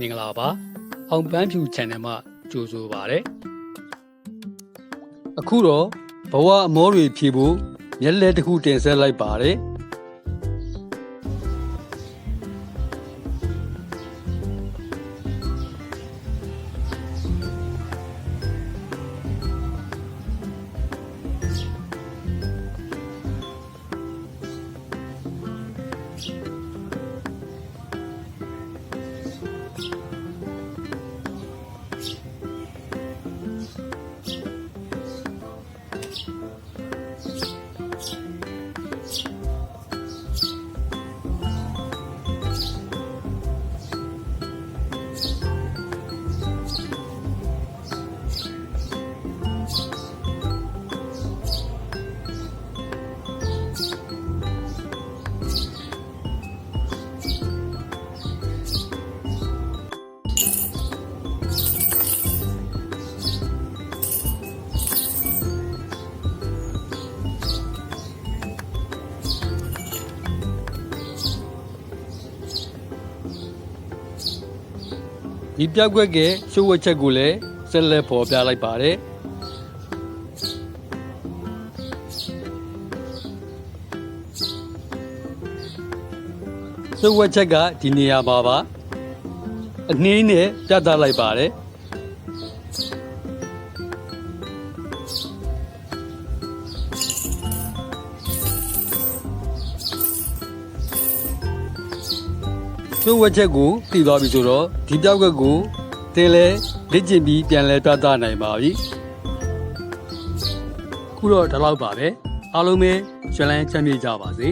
မင်္ဂလာပါအောင်ပန်းဖြူ channel မှာကြိုဆိုပါရစေအခုတော့ဘဝအမောတွေဖြေဖို့မျက်လက်တစ်ခုတင်ဆက်လိုက်ပါတယ် ဒီပြောက်ကွက်ကရှိုးဝက်ချက်ကိုလည်းဆက်လက်ပေါ်ပြလိုက်ပါတယ်ရှိုးဝက်ချက်ကဒီနေရာမှာပါအနှင်းနဲ့ပြသလိုက်ပါတယ် ရှိုးဝက်ချက်ကိုတည်သွားပြီဆိုတော့ဒီပြောက်ကွက်ကိုတင်လဲလက်ကျင်ပြီးပြန်လဲပြသနိုင်ပါပြီခုတော့ဒီလောက်ပါပဲအားလုံးပဲရှင်လန်းချမ်းမြေ့ကြပါစေ